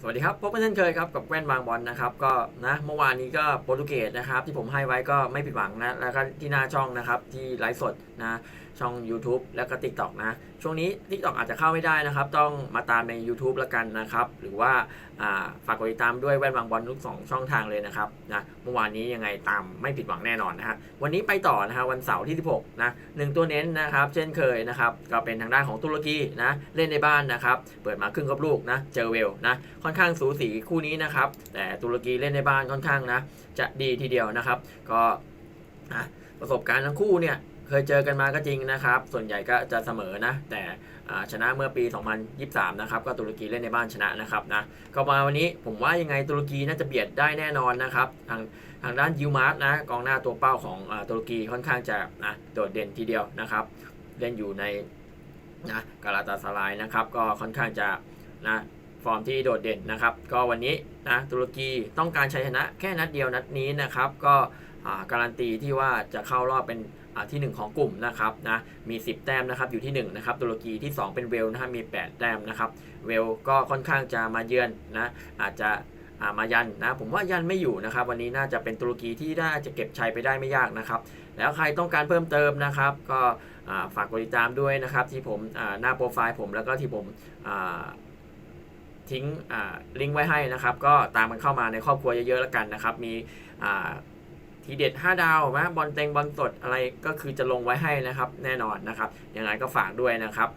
สวัสดีครับพบกันเช่นเคยครับกับแว่นบางบอลนะครับก็นะเมื่อวานนี้ก็โปรตุเกสนะครับที่ผมให้ไว้ก็ไม่ผิดหวังนะแล้วก็ที่หน้าช่องนะครับที่ไลฟ์สดนะช่อง YouTube แล้วก็ TikTok นะช่วงนี้ TikTok อาจจะเข้าไม่ได้นะครับ ต้องมาตามใน YouTube แล้วกันนะครับหรือว่าอ่าฝากกดติดตามด้วยแว่นบางบอลทุกสองช่องทางเลยนะครับนะเมื่อวานนี้ยังไงตามไม่ผิดหวังแน่นอนนะฮะวันนี้ไปต่อนะฮะวันเสาร์ที่16นะหนึ่งตัวเน้นนะครับเช่นเคยนะครับก็เป็นทางด้านของตุรกีนะเล่นในบ้านนะครับเปิดมาครึ่งกับลูกนะเจอเวลนะค่อนข้างสูสีคู่นี้นะครับ แต่ตุรกีเล่นในบ้านค่อนข้างนะ จะดีทีเดียวนะครับ ก็ประสบการณ์ทั้งคู่เนี่ยเคยเจอกันมาก็จริงนะครับ ส่วนใหญ่ก็จะเสมอนะ แต่ชนะเมื่อปี 2023 นะครับ ก็ตุรกีเล่นในบ้านชนะนะครับนะ ก็มาวันนี้ผมว่ายังไงตุรกีน่าจะเบียดได้แน่นอนนะครับ ทางทางด้านยูมาร์นะ กองหน้าตัวเป้าของอตุรกีค่อนข้างจะนะโดดเด่นทีเดียวนะครับ เล่นอยู่ในนะกาลาตาสลายนะครับ ก็ค่อนข้างจะนะ ฟอร์มที่โดดเด่นนะครับ ก็วันนี้นะตุรกีต้องการชัยชนะแค่นัดเดียวนัดนี้นะครับ ก็การันตีที่ว่าจะเข้ารอบเป็นอ่าที่ 1 ของกลุ่มนะครับนะมี 10 แต้มนะครับอยู่ที่1นะครับตุรกีที่ 2 เป็นเวลนะฮะมี 8 แต้มนะครับเวลก็ค่อนข้างจะมาเยือนนะอาจจะามายันนะผมว่ายันไม่อยู่นะครับ วันนี้น่าจะเป็นตุรกีที่น่าจะเก็บชัยไปได้ไม่ยากนะครับ แล้วใครต้องการเพิ่มเติมนะครับ ก็าฝากกดติดตามด้วยนะครับที่ผมหน้าโปรไฟล์ผมแล้วก็ที่ผม ทิ้งลิงก์ไว้ให้นะครับ ก็ตามมันเข้ามาในครอบครัวเยอะๆแล้วกันนะครับ มีทีเด็ด 5 ดาวนะบอลเต็งบอลสดอะไรก็คือจะลงไว้ให้นะครับ แน่นอนนะครับยังไงก็ฝากด้วยนะครับ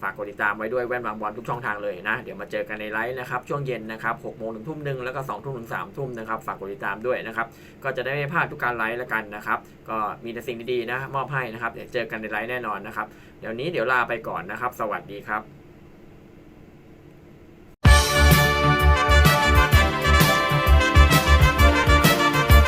ฝากกดติดตามไว้ด้วยแว่นบางบอลทุกช่องทางเลยนะ เดี๋ยวมาเจอกันในไลฟ์นะครับ ช่วงเย็นนะครับ6โมงถึงทุ่มหนึ่งแล้วก็2ทุ่มถึง3ทุ่มนะครับ ฝากกดติดตามด้วยนะครับ ก็จะได้ไม่พลาดทุกการไลฟ์แล้วกันนะครับ ก็มีแต่สิ่งดีๆนะมอบให้นะครับ เดี๋ยวเจอกันในไลฟ์แน่นอนนะครับ เดี๋ยวนี้เดี๋ยวลาไปก่อนนะครับ สวัสดีครับ